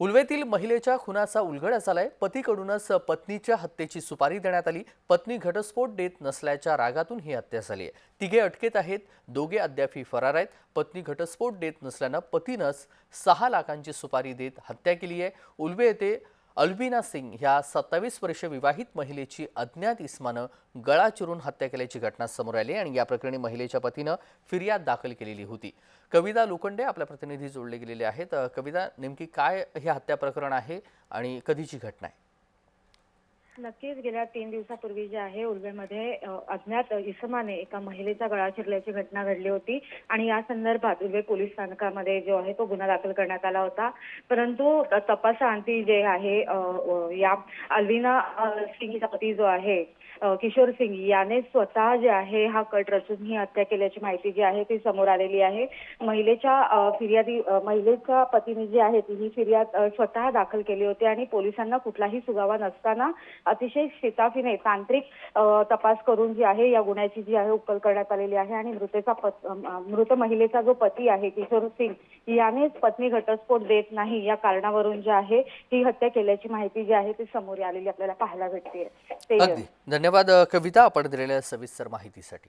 उलवेतील महिलेच्या खुनाचा उलगडा झालाय पतीकडूनच पत्नीच्या हत्येची सुपारी देण्यात आली. पत्नी घटस्फोट देत नसल्याच्या रागातून ही हत्या झाली आहे. तिघे अटकेत आहेत. दोघे अद्यापही फरार आहेत. पत्नी घटस्फोट देत नसल्यानं पतीनंच सहा लाखांची सुपारी देत हत्या केली आहे. उलवे येथे अल्बिना सिंग ह्या सत्तावीस वर्ष विवाहित महिलेची अज्ञात इस्मानं गळा चिरून हत्या केल्याची घटना समोर आली आणि या प्रकरणी महिलेच्या पतीनं फिर्याद दाखल केलेली होती. कविता लोखंडे आपल्या प्रतिनिधी जोडले गेलेले आहेत. कविता नेमकी काय हे हत्या प्रकरण आहे आणि कधीची घटना आहे? नक्कीच गेल्या तीन दिवसापूर्वी जे आहे उर्वेमध्ये अज्ञात इसमाने एका महिलेचा गळा चिरल्याची घटना घडली होती. आणि या संदर्भात उर्वे पोलीस स्थानकामध्ये जो आहे तो गुन्हा दाखल करण्यात आला होता. परंतु तपासांती तपासाअंती जे आहे या अल्विना सिंग पती जो आहे किशोर सिंग याने स्वतः जे आहे हा कट रचून ही हत्या केल्याची माहिती जी आहे ती समोर आलेली आहे. महिलेच्या फिर्यादी महिलेच्या पतीने जी आहे ती ही फिर्याद स्वतः दाखल केली होती आणि पोलिसांना कुठलाही सुगावा नसताना अतिशय शिताफीने तांत्रिक तपास करून जी आहे या गुन्ह्याची जी आहे उकल करण्यात आलेली आहे आणि मृतेचा पत- मृत महिलेचा जो पती आहे किशोर सिंग यानेच पत्नी घटस्फोट देत नाही. या कारणावरून जे आहे ही हत्या केल्याची माहिती जी आहे ती समोर आलेली आपल्याला पाहायला भेटते धन्यवाद. धन्यवाद कविता आपण दिलेल्या सविस्तर माहितीसाठी.